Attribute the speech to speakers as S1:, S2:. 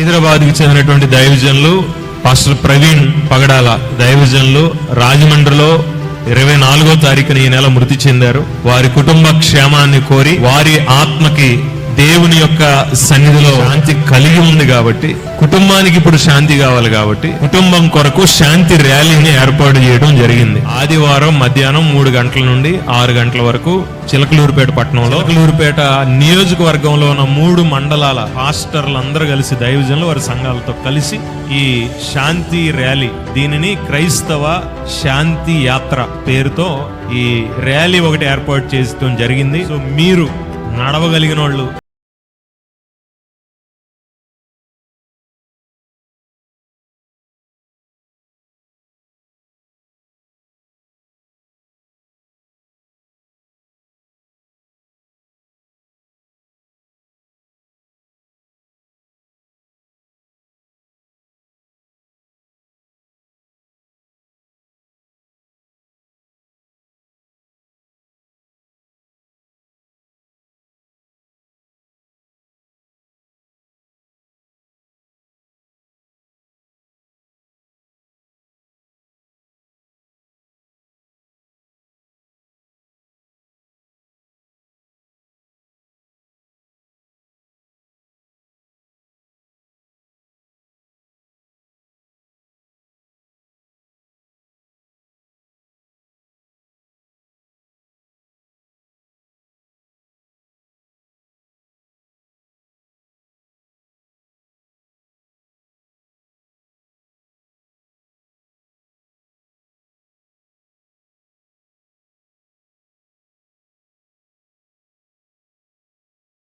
S1: హైదరాబాద్కి చెందినటువంటి దైవజన్లు పాస్టర్ ప్రవీణ్ పగడాల. దైవజన్లు రాజమండ్రిలో ఇరవై నాలుగో తారీఖున ఈ నెల మృతి చెందారు. వారి కుటుంబ క్షేమాన్ని కోరి వారి ఆత్మకి దేవుని యొక్క సన్నిధిలో శాంతి కలిగి ఉంది కాబట్టి కుటుంబానికి ఇప్పుడు శాంతి కావాలి కాబట్టి కుటుంబం కొరకు శాంతి ర్యాలీని ఏర్పాటు చేయడం జరిగింది. ఆదివారం మధ్యాహ్నం మూడు గంటల నుండి ఆరు గంటల వరకు చిలకలూరుపేట పట్టణంలో చిలకలూరుపేట నియోజకవర్గంలో ఉన్న మూడు మండలాల పాస్టర్లు అందరూ కలిసి దైవజనులు వారి సంఘాలతో కలిసి ఈ శాంతి ర్యాలీ దీనిని క్రైస్తవ శాంతి యాత్ర పేరుతో ఈ ర్యాలీ ఒకటి ఏర్పాటు చేయడం జరిగింది. సో మీరు నడవగలిగిన వాళ్ళు